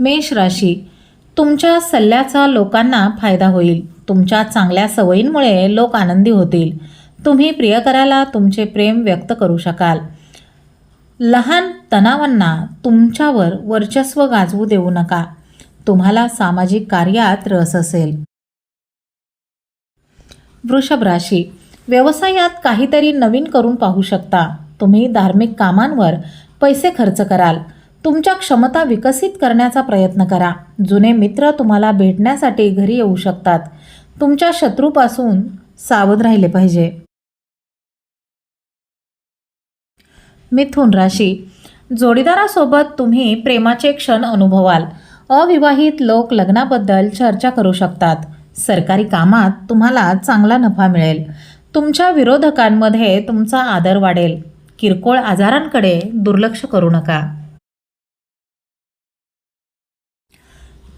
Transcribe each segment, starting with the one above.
मेष राशी. तुमच्या सल्ल्याचा लोकांना फायदा होईल. तुमच्या चांगल्या सवयींमुळे लोक आनंदी होतील. तुम्ही प्रियकराला तुमचे प्रेम व्यक्त करू शकाल. लहान तणावांना तुमच्यावर वर्चस्व गाजवू देऊ नका. तुम्हाला सामाजिक कार्यात रस असेल. वृषभ राशी. व्यवसायात काहीतरी नवीन करून पाहू शकता. तुम्ही धार्मिक कामांवर पैसे खर्च कराल. तुमच्या क्षमता विकसित करण्याचा प्रयत्न करा. जुने मित्र तुम्हाला भेटण्यासाठी घरी येऊ शकतात. तुमच्या शत्रूपासून सावध राहिले पाहिजे. मिथुन राशी. जोडीदारासोबत तुम्ही प्रेमाचे क्षण अनुभवाल. अविवाहित लोक लग्नाबद्दल चर्चा करू शकतात. सरकारी कामात तुम्हाला चांगला नफा मिळेल. तुमच्या विरोधकांमध्ये तुमचा आदर वाढेल. किरकोळ आजारांकडे दुर्लक्ष करू नका.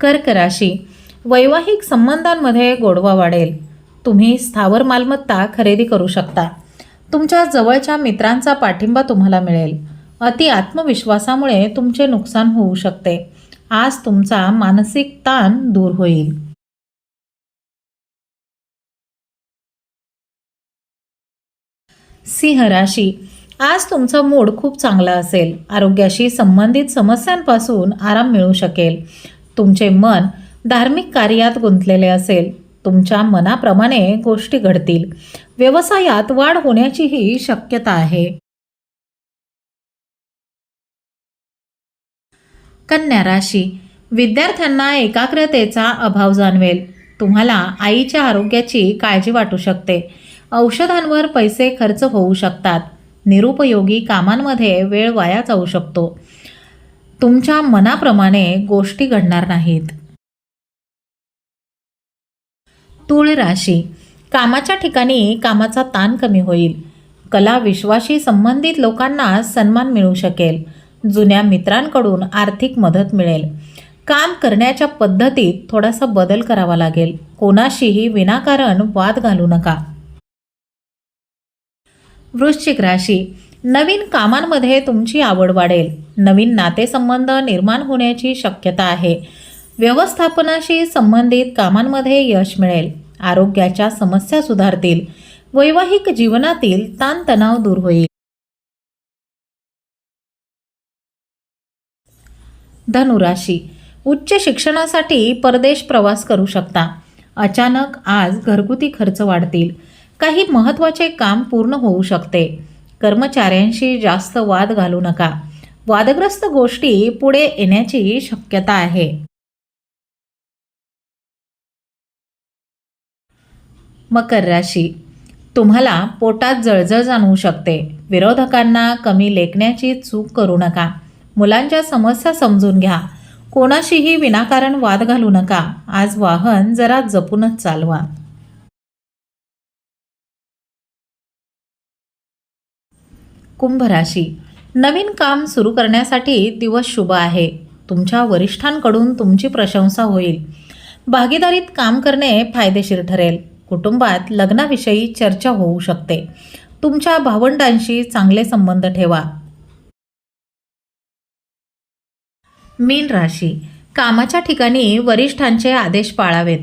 कर्क राशी वैवाहिक संबंधांमध्ये गोडवा वाढेल. तुम्ही स्थावर मालमत्ता खरेदी करू शकता. तुमच्या जवळच्या मित्रांचा पाठिंबा तुम्हाला मिळेल. अति आत्मविश्वासामुळे तुमचे नुकसान होऊ शकते. आज तुमचा मानसिक ताण दूर होईल. सिंह राशी. आज तुमचा मूड खूप चांगला असेल. आरोग्याशी संबंधित समस्यांपासून आराम मिळू शकेल. तुमचे मन धार्मिक कार्यात गुंतलेले असेल तुमच्या मनाप्रमाणे गोष्टी घडतील. व्यवसायात वाढ होण्याचीही शक्यता आहे. कन्या राशी. विद्यार्थ्यांना एकाग्रतेचा अभाव जाणवेल. तुम्हाला आईच्या आरोग्याची काळजी वाटू शकते. औषधांवर पैसे खर्च होऊ शकतात. निरुपयोगी कामांमध्ये वेळ वाया जाऊ शकतो. तुमच्या मनाप्रमाणे गोष्टी घडणार नाहीत. तूळ राशी. कामाच्या ठिकाणी कामाचा ताण कमी होईल. कला विश्वाशी संबंधित लोकांना सन्मान मिळू शकेल. जुन्या मित्रांकडून आर्थिक मदत मिळेल. काम करण्याच्या पद्धतीत थोडासा बदल करावा लागेल. कोणाशीही विनाकारण वाद घालू नका. वृश्चिक राशी. नवीन कामांमध्ये तुमची आवड वाढेल. नवीन नातेसंबंध निर्माण होण्याची शक्यता आहे. व्यवस्थापनाशी संबंधित कामांमध्ये यश मिळेल. आरोग्याच्या समस्या सुधारतील. वैवाहिक जीवनातील ताणतणाव दूर होईल. धनुराशी. उच्च शिक्षणासाठी परदेश प्रवास करू शकता. अचानक आज घरगुती खर्च वाढतील. काही महत्त्वाचे काम पूर्ण होऊ शकते. कर्मचाऱ्यांशी जास्त वाद घालू नका. वादग्रस्त गोष्टी पुढे येण्याची शक्यता आहे. मकर राशी. तुम्हाला पोटात जळजळ जाणवू शकते. विरोधकांना कमी लेखण्याची चूक करू नका. मुलांच्या समस्या समजून घ्या. कोणाशीही विनाकारण वाद घालू नका. आज वाहन जरा जपूनच चालवा. कुंभ राशी नवीन काम सुरू करण्यासाठी दिवस शुभ आहे. तुमच्या वरिष्ठांकडून तुमची प्रशंसा होईल. भागीदारीत काम करणे फायदेशीर ठरेल. कुटुंबात लग्नाविषयी चर्चा होऊ शकते. तुमच्या भावंडांशी चांगले संबंध ठेवा. मीन राशी. कामाच्या ठिकाणी वरिष्ठांचे आदेश पाळावेत.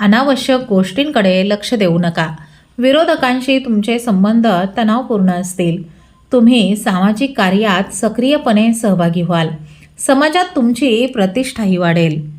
अनावश्यक गोष्टींकडे लक्ष देऊ नका. विरोधकांशी तुमचे संबंध तणावपूर्ण असतील. तुम्ही सामाजिक कार्यात सक्रियपणे सहभागी व्हाल. समाजात तुमची प्रतिष्ठाही वाढेल.